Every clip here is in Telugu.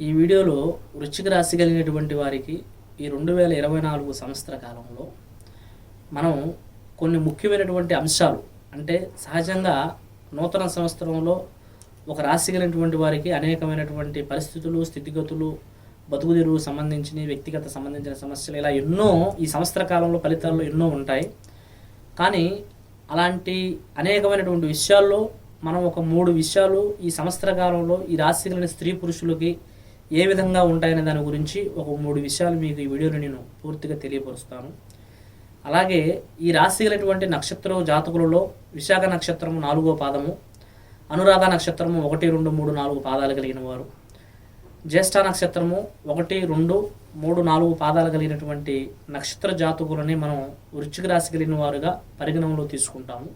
ఈ వీడియోలో వృశ్చిక రాశి కలిగినటువంటి వారికి ఈ రెండు వేల ఇరవై నాలుగు సంవత్సర కాలంలో మనం కొన్ని ముఖ్యమైనటువంటి అంశాలు అంటే సహజంగా నూతన సంవత్సరంలో ఒక రాశి కలిగినటువంటి వారికి అనేకమైనటువంటి పరిస్థితులు స్థితిగతులు బతుకుదెరువు సంబంధించిన వ్యక్తిగత సంబంధించిన సమస్యలు ఇలా ఎన్నో ఈ సంవత్సర కాలంలో ఫలితాల్లో ఎన్నో ఉంటాయి. కానీ అలాంటి అనేకమైనటువంటి విషయాల్లో మనం ఒక మూడు విషయాలు ఈ సంవత్సర కాలంలో ఈ రాశి కలిగిన స్త్రీ పురుషులకి ఏ విధంగా ఉంటాయనే దాని గురించి ఒక మూడు విషయాలు మీకు ఈ వీడియోలో నేను పూర్తిగా తెలియపరుస్తాను. అలాగే ఈ రాశి నక్షత్ర నక్షత్రం జాతకులలో విశాఖ నక్షత్రం నాలుగో పాదము అనురాధ నక్షత్రము ఒకటి రెండు మూడు నాలుగు పాదాలు కలిగిన వారు. జ్యేష్ఠ నక్షత్రము ఒకటి రెండు మూడు నాలుగు పాదాలు కలిగినటువంటి నక్షత్ర జాతకులని మనం వృచ్చిక రాశి కలిగిన వారుగా పరిగణనలో తీసుకుంటాము.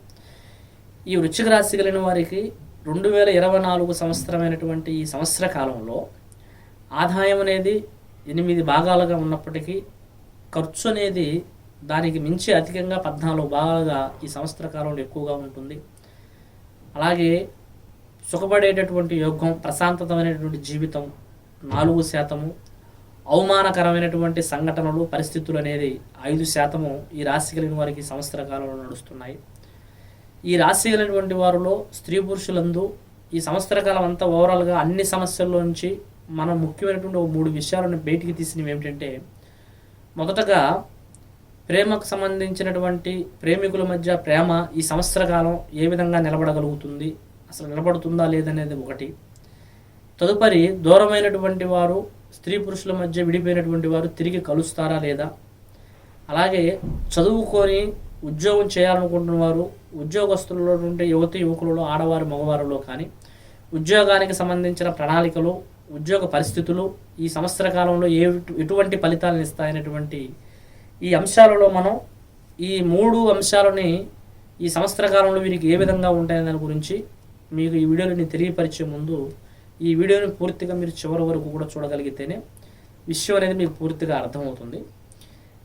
ఈ వృచ్చిక రాశి కలిగిన వారికి రెండు వేల ఇరవై నాలుగు సంవత్సరమైనటువంటి ఈ సంవత్సర కాలంలో ఆదాయం అనేది ఎనిమిది భాగాలుగా ఉన్నప్పటికీ ఖర్చు అనేది దానికి మించి అధికంగా పద్నాలుగు భాగాలుగా ఈ సంవత్సర కాలంలో ఎక్కువగా ఉంటుంది. అలాగే సుఖపడేటటువంటి యోగం ప్రశాంతతమైనటువంటి జీవితం నాలుగు శాతము. అవమానకరమైనటువంటి సంఘటనలు పరిస్థితులు అనేది ఐదు శాతము ఈ రాశి కలిగిన వారికి సంవత్సర కాలంలో నడుస్తున్నాయి. ఈ రాశి కలిగినటువంటి వారిలో స్త్రీ పురుషులందు ఈ సంవత్సర కాలం అంతా ఓవరాల్గా అన్ని సమస్యల్లో నుంచి మనం ముఖ్యమైనటువంటి ఒక మూడు విషయాలను బయటికి తీసినవి ఏమిటంటే మొదటగా ప్రేమకు సంబంధించినటువంటి ప్రేమికుల మధ్య ప్రేమ ఈ సంవత్సర కాలం ఏ విధంగా నిలబడగలుగుతుంది అసలు నిలబడుతుందా లేదనేది ఒకటి. తదుపరి దూరమైనటువంటి వారు స్త్రీ పురుషుల మధ్య విడిపోయినటువంటి వారు తిరిగి కలుస్తారా లేదా? అలాగే చదువుకొని ఉద్యోగం చేయాలనుకుంటున్న వారు ఉద్యోగస్తులలో నుండి యువతి యువకులలో ఆడవారు మగవారిలో కానీ ఉద్యోగానికి సంబంధించిన ప్రణాళికలు ఉద్యోగ పరిస్థితులు ఈ సంవత్సర కాలంలో ఏ ఎటువంటి ఫలితాలను ఇస్తాయనేటువంటి ఈ అంశాలలో మనం ఈ మూడు అంశాలని ఈ సంవత్సర కాలంలో వీరికి ఏ విధంగా ఉంటాయనే దాని గురించి మీకు ఈ వీడియోని తెలియపరిచే ముందు ఈ వీడియోని పూర్తిగా మీరు చివరి వరకు కూడా చూడగలిగితేనే విషయం అనేది మీకు పూర్తిగా అర్థమవుతుంది.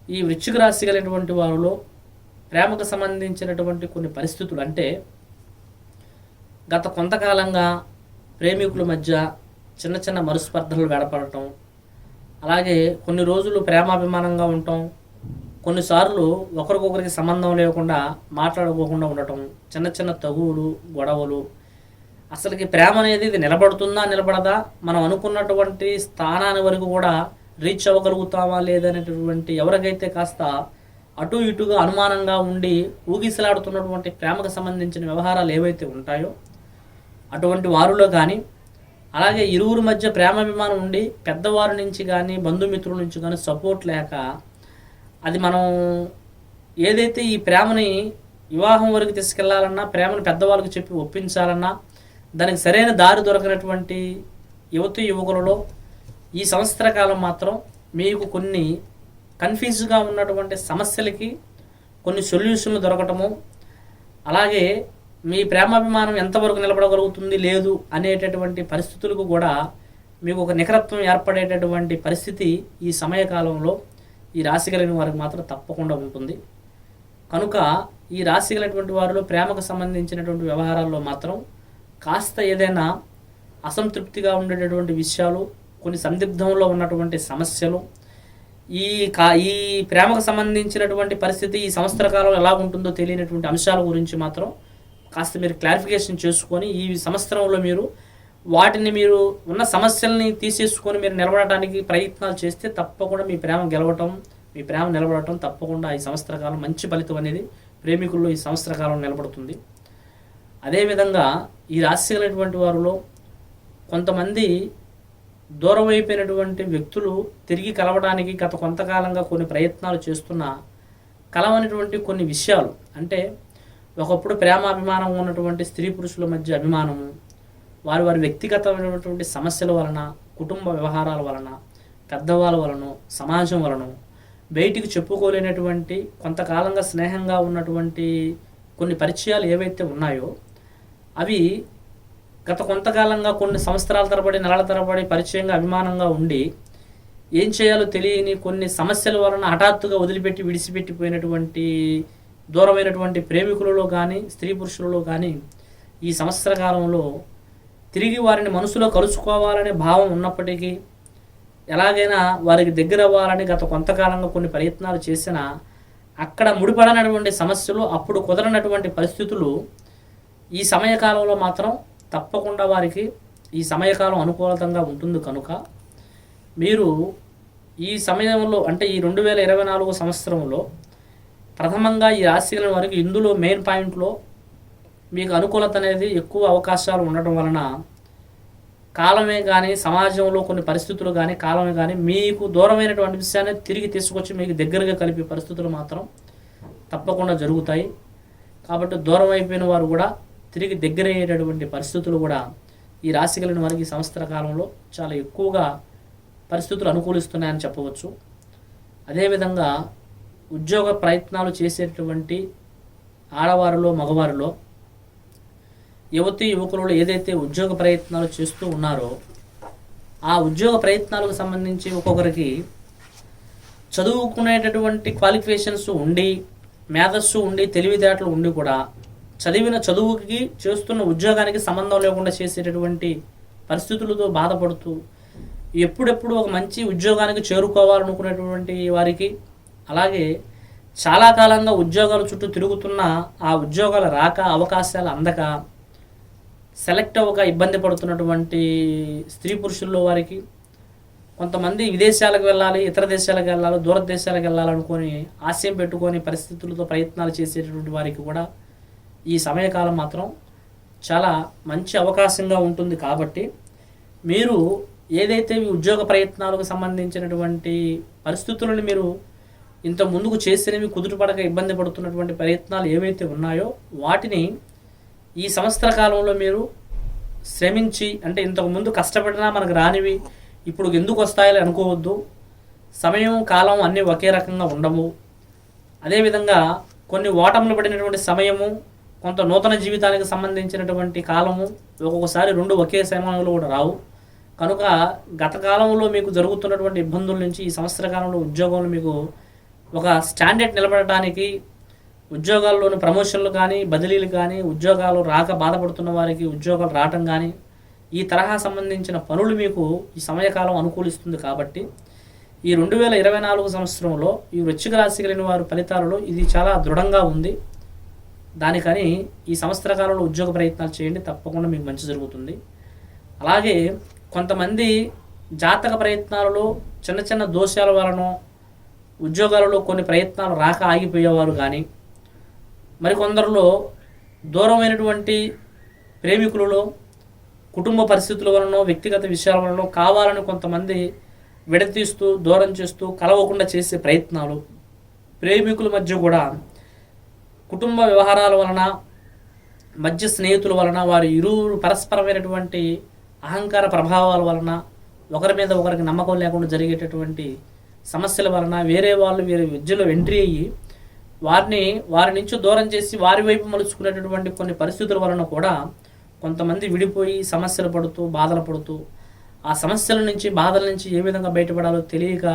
ఈ వృశ్చిక రాశి కలిగినటువంటి వారిలో ప్రేమకు సంబంధించినటువంటి కొన్ని పరిస్థితులు అంటే గత కొంతకాలంగా ప్రేమికుల మధ్య చిన్న చిన్న మరుస్పర్ధలు వేడపడటం. అలాగే కొన్ని రోజులు ప్రేమాభిమానంగా ఉండటం. కొన్నిసార్లు ఒకరికొకరికి సంబంధం లేకుండా మాట్లాడుకోకుండా ఉండటం. చిన్న చిన్న తగువులు గొడవలు. అసలుకి ప్రేమ అనేది ఇది నిలబడుతుందా నిలబడదా? మనం అనుకున్నటువంటి స్థానాన్ని వరకు కూడా రీచ్ అవ్వగలుగుతామా లేదనేటటువంటి ఎవరికైతే కాస్త అటు ఇటుగా అనుమానంగా ఉండి ఊగిసలాడుతున్నటువంటి ప్రేమకు సంబంధించిన వ్యవహారాలు ఏవైతే ఉంటాయో అటువంటి వారిలో కానీ అలాగే ఇరువురు మధ్య ప్రేమాభిమానం ఉండి పెద్దవారి నుంచి కానీ బంధుమిత్రుల నుంచి కానీ సపోర్ట్ లేక అది మనం ఏదైతే ఈ ప్రేమని వివాహం వరకు తీసుకెళ్ళాలన్నా ప్రేమను పెద్దవాళ్ళకి చెప్పి ఒప్పించాలన్నా దానికి సరైన దారి దొరకనటువంటి యువతి యువకులలో ఈ సంవత్సర కాలం మాత్రం మీకు కొన్ని కన్ఫ్యూజ్గా ఉన్నటువంటి సమస్యలకి కొన్ని సొల్యూషన్లు దొరకటము అలాగే మీ ప్రేమాభిమానం ఎంతవరకు నిలబడగలుగుతుంది లేదు అనేటటువంటి పరిస్థితులకు కూడా మీకు ఒక నికరత్వం ఏర్పడేటటువంటి పరిస్థితి ఈ సమయకాలంలో ఈ రాశి కలిగిన వారికి మాత్రం తప్పకుండా ఉంటుంది. కనుక ఈ రాశి కలిగినటువంటి వారిలో ప్రేమకు సంబంధించినటువంటి వ్యవహారాల్లో మాత్రం కాస్త ఏదైనా అసంతృప్తిగా ఉండేటటువంటి విషయాలు కొన్ని సందిగ్ధంలో ఉన్నటువంటి సమస్యలు ఈ కా ఈ ప్రేమకు సంబంధించినటువంటి పరిస్థితి ఈ సంవత్సర కాలం ఎలా ఉంటుందో తెలియనటువంటి అంశాల గురించి మాత్రం కాస్త మీరు క్లారిఫికేషన్ చేసుకొని ఈ సంవత్సరంలో మీరు వాటిని మీరు ఉన్న సమస్యల్ని తీసేసుకొని మీరు నిలబడటానికి ప్రయత్నాలు చేస్తే తప్పకుండా మీ ప్రేమ గెలవటం మీ ప్రేమ నిలబడటం తప్పకుండా ఈ సంవత్సర కాలం మంచి ఫలితం అనేది ప్రేమికుల్లో ఈ సంవత్సర కాలం నిలబడుతుంది. అదేవిధంగా ఈ రాశి కలిగినటువంటి వారిలో కొంతమంది దూరం అయిపోయినటువంటి వ్యక్తులు తిరిగి కలవడానికి గత కొంతకాలంగా కొన్ని ప్రయత్నాలు చేస్తున్న కలవనటువంటి కొన్ని విషయాలు అంటే ఒకప్పుడు ప్రేమాభిమానం ఉన్నటువంటి స్త్రీ పురుషుల మధ్య అభిమానము వారి వారి వ్యక్తిగతమైనటువంటి సమస్యల వలన కుటుంబ వ్యవహారాల వలన పెద్దవాళ్ళ వలన సమాజం వలన బయటికి చెప్పుకోలేనటువంటి కొంతకాలంగా స్నేహంగా ఉన్నటువంటి కొన్ని పరిచయాలు ఏవైతే ఉన్నాయో అవి గత కొంతకాలంగా కొన్ని సంవత్సరాల తరబడి నెలల తరబడి పరిచయంగా అభిమానంగా ఉండి ఏం చేయాలో తెలియని కొన్ని సమస్యల వలన హఠాత్తుగా వదిలిపెట్టి విడిచిపెట్టిపోయినటువంటి దూరమైనటువంటి ప్రేమికులలో కానీ స్త్రీ పురుషులలో కానీ ఈ సంవత్సర కాలంలో తిరిగి వారిని మనసులో కలుసుకోవాలనే భావం ఉన్నప్పటికీ ఎలాగైనా వారికి దగ్గర అవ్వాలని గత కొంతకాలంగా కొన్ని ప్రయత్నాలు చేసినా అక్కడ ముడిపడనటువంటి సమస్యలు అప్పుడు కుదరనటువంటి పరిస్థితులు ఈ సమయకాలంలో మాత్రం తప్పకుండా వారికి ఈ సమయకాలం అనుకూలతంగా ఉంటుంది కనుక మీరు ఈ సమయంలో అంటే ఈ రెండు వేల ఇరవై నాలుగు సంవత్సరంలో ప్రథమంగా ఈ రాశిగల వారికి ఇందులో మెయిన్ పాయింట్లో మీకు అనుకూలత అనేది ఎక్కువ అవకాశాలు ఉండటం వలన కాలమే కానీ సమాజంలో కొన్ని పరిస్థితులు కానీ కాలమే కానీ మీకు దూరమైనటువంటి విషయాన్ని తిరిగి తీసుకొచ్చి మీకు దగ్గరగా కలిపే పరిస్థితులు మాత్రం తప్పకుండా జరుగుతాయి. కాబట్టి దూరం అయిపోయిన వారు కూడా తిరిగి దగ్గర అయ్యేటటువంటి పరిస్థితులు కూడా ఈ రాశి కలిగిన వారికి సంవత్సర కాలంలో చాలా ఎక్కువగా పరిస్థితులు అనుకూలిస్తున్నాయని చెప్పవచ్చు. అదేవిధంగా ఉద్యోగ ప్రయత్నాలు చేసేటటువంటి ఆడవారిలో మగవారిలో యువతి యువకులలో ఏదైతే ఉద్యోగ ప్రయత్నాలు చేస్తూ ఉన్నారో ఆ ఉద్యోగ ప్రయత్నాలకు సంబంధించి ఒక్కొక్కరికి చదువుకునేటటువంటి క్వాలిఫికేషన్స్ ఉండి మేధస్సు ఉండి తెలివితేటలు ఉండి కూడా చదివిన చదువుకి చేస్తున్న ఉద్యోగానికి సంబంధం లేకుండా చేసేటటువంటి పరిస్థితులతో బాధపడుతూ ఎప్పుడెప్పుడు ఒక మంచి ఉద్యోగానికి చేరుకోవాలనుకునేటువంటి వారికి అలాగే చాలా కాలంగా ఉద్యోగాల చుట్టూ తిరుగుతున్న ఆ ఉద్యోగాలు రాక అవకాశాలు అందక సెలెక్ట్ అవ్వక ఇబ్బంది పడుతున్నటువంటి స్త్రీ పురుషుల్లో వారికి కొంతమంది విదేశాలకు వెళ్ళాలి ఇతర దేశాలకు వెళ్ళాలి దూర దేశాలకు వెళ్ళాలనుకొని ఆశయం పెట్టుకొని పరిస్థితులతో ప్రయత్నాలు చేసేటటువంటి వారికి కూడా ఈ సమయకాలం మాత్రం చాలా మంచి అవకాశంగా ఉంటుంది కాబట్టి మీరు ఏదైతే ఉద్యోగ ప్రయత్నాలకు సంబంధించినటువంటి పరిస్థితులను మీరు ఇంత ముందుకు చేసినవి కుదుటపడక ఇబ్బంది పడుతున్నటువంటి ప్రయత్నాలు ఏవైతే ఉన్నాయో వాటిని ఈ సంవత్సర కాలంలో మీరు శ్రమించి అంటే ఇంతకు ముందు కష్టపడినా మనకు రానివి ఇప్పుడు ఎందుకు వస్తాయని అనుకోవద్దు. సమయం కాలం అన్నీ ఒకే రకంగా ఉండవు. అదేవిధంగా కొన్ని ఓటములు పడినటువంటి సమయము కొంత నూతన జీవితానికి సంబంధించినటువంటి కాలము ఒక్కొక్కసారి రెండు ఒకే సమయంలో కూడా రావు. కనుక గత కాలంలో మీకు జరుగుతున్నటువంటి ఇబ్బందుల నుంచి ఈ సంవత్సర కాలంలో ఉద్యోగంలో మీకు ఒక స్టాండర్డ్ నిలబడటానికి ఉద్యోగాల్లోని ప్రమోషన్లు కానీ బదిలీలు కానీ ఉద్యోగాలు రాక బాధపడుతున్న వారికి ఉద్యోగాలు రావటం కానీ ఈ తరహా సంబంధించిన పనులు మీకు ఈ సమయకాలం అనుకూలిస్తుంది కాబట్టి ఈ రెండు వేల ఇరవై నాలుగు సంవత్సరంలో ఈ వృచ్చిక రాశి కలిగిన వారి ఫలితాలలో ఇది చాలా దృఢంగా ఉంది. దానికని ఈ సంవత్సర కాలంలో ఉద్యోగ ప్రయత్నాలు చేయండి తప్పకుండా మీకు మంచి జరుగుతుంది. అలాగే కొంతమంది జాతక ప్రయత్నాలలో చిన్న చిన్న దోషాల వలన ఉద్యోగాలలో కొన్ని ప్రయత్నాలు రాక ఆగిపోయేవారు కానీ మరికొందరిలో దూరమైనటువంటి ప్రేమికులలో కుటుంబ పరిస్థితుల వలన వ్యక్తిగత విషయాల వలన కావాలని కొంతమంది విడతీస్తూ దూరం చేస్తూ కలవకుండా చేసే ప్రయత్నాలు ప్రేమికుల మధ్య కూడా కుటుంబ వ్యవహారాల వలన మధ్య స్నేహితుల వలన వారి ఇరువురు పరస్పరమైనటువంటి అహంకార ప్రభావాల వలన ఒకరి మీద ఒకరికి నమ్మకం లేకుండా జరిగేటటువంటి సమస్యల వలన వేరే వాళ్ళు వేరే విద్యలో ఎంట్రీ అయ్యి వారిని వారి నుంచి దూరం చేసి వారి వైపు మలుచుకునేటటువంటి కొన్ని పరిస్థితుల వలన కూడా కొంతమంది విడిపోయి సమస్యలు పడుతూ బాధలు పడుతూ ఆ సమస్యల నుంచి బాధల నుంచి ఏ విధంగా బయటపడాలో తెలియక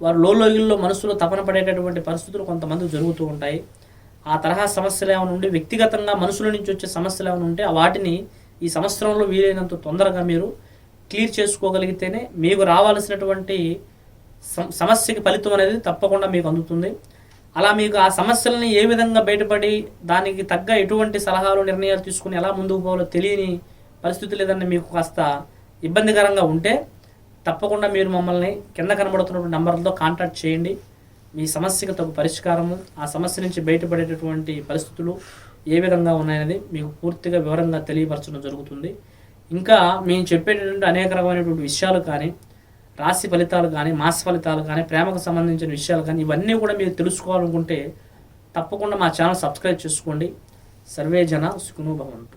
వారు లోలోగిల్లో మనసులో తపన పడేటటువంటి పరిస్థితులు కొంతమంది జరుగుతూ ఉంటాయి. ఆ తరహా సమస్యలు ఏమైనా ఉండి వ్యక్తిగతంగా మనుషుల నుంచి వచ్చే సమస్యలు ఏమైనా ఉంటే ఆ వాటిని ఈ సంవత్సరంలో వీలైనంత తొందరగా మీరు క్లియర్ చేసుకోగలిగితేనే మీకు రావాల్సినటువంటి సమస్యకి ఫలితం అనేది తప్పకుండా మీకు అందుతుంది. అలా మీకు ఆ సమస్యలని ఏ విధంగా బయటపడి దానికి తగ్గ ఎటువంటి సలహాలు నిర్ణయాలు తీసుకుని ఎలా ముందుకు పోవాలో తెలియని పరిస్థితి లేదని మీకు కాస్త ఇబ్బందికరంగా ఉంటే తప్పకుండా మీరు మమ్మల్ని కింద కనబడుతున్నటువంటి నంబర్లతో కాంటాక్ట్ చేయండి. మీ సమస్యకు తగు పరిష్కారము ఆ సమస్య నుంచి బయటపడేటటువంటి పరిస్థితులు ఏ విధంగా ఉన్నాయనేది మీకు పూర్తిగా వివరంగా తెలియపరచడం జరుగుతుంది. ఇంకా మేము చెప్పేటటువంటి అనేక రకమైనటువంటి విషయాలు కానీ రాశి ఫలితాలు కానీ మాస ఫలితాలు కానీ ప్రేమకు సంబంధించిన విషయాలు కానీ ఇవన్నీ కూడా మీరు తెలుసుకోవాలనుకుంటే తప్పకుండా మా ఛానల్ సబ్స్క్రైబ్ చేసుకోండి. సర్వే జన సుఖనో భవంతు.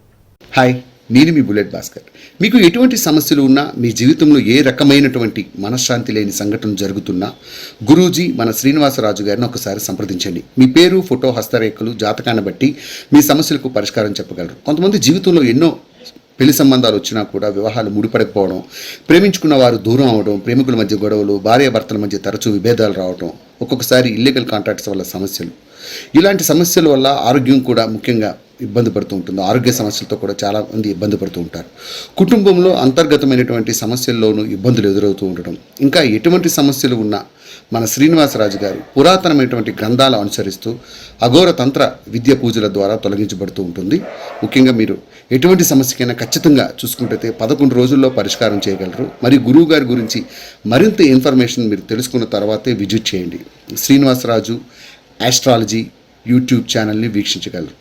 హాయ్ నేను మీ బుల్లెట్ భాస్కర్. మీకు ఎటువంటి సమస్యలు ఉన్నా మీ జీవితంలో ఏ రకమైనటువంటి మనశ్శాంతి లేని సంఘటన జరుగుతున్నా గురూజీ మన శ్రీనివాసరాజు గారిని ఒకసారి సంప్రదించండి. మీ పేరు ఫోటో హస్తరేఖలు జాతకాన్ని బట్టి మీ సమస్యలకు పరిష్కారం చెప్పగలరు. కొంతమంది జీవితంలో ఎన్నో పెళ్ళి సంబంధాలు వచ్చినా కూడా వివాహాలు ముడిపడకపోవడం ప్రేమించుకున్న వారు దూరం అవడం ప్రేమికుల మధ్య గొడవలు భార్యాభర్తల మధ్య తరచూ విభేదాలు రావడం ఒక్కొక్కసారి ఇల్లీగల్ కాంట్రాక్ట్స్ వల్ల సమస్యలు. ఇలాంటి సమస్యల వల్ల ఆరోగ్యం కూడా ముఖ్యంగా ఇబ్బంది పడుతూ ఉంటుంది. ఆరోగ్య సమస్యలతో కూడా చాలా మంది ఇబ్బంది పడుతూ ఉంటారు. కుటుంబంలో అంతర్గతమైనటువంటి సమస్యల్లోనూ ఇబ్బందులు ఎదురవుతూ ఉండడం ఇంకా ఎటువంటి సమస్యలు ఉన్నా మన శ్రీనివాసరాజు గారు పురాతనమైనటువంటి గ్రంథాలు అనుసరిస్తూ అఘోర తంత్ర విద్య పూజల ద్వారా తొలగించబడుతూ ఉంటుంది. ముఖ్యంగా మీరు ఎటువంటి సమస్యకైనా ఖచ్చితంగా చూసుకుంటే పదకొండు రోజుల్లో పరిష్కారం చేయగలరు. మరి గురువు గారి గురించి మరింత ఇన్ఫర్మేషన్ మీరు తెలుసుకున్న తర్వాతే విజిట్ చేయండి. శ్రీనివాసరాజు ఆస్ట్రాలజీ యూట్యూబ్ ఛానల్ని వీక్షించగలరు.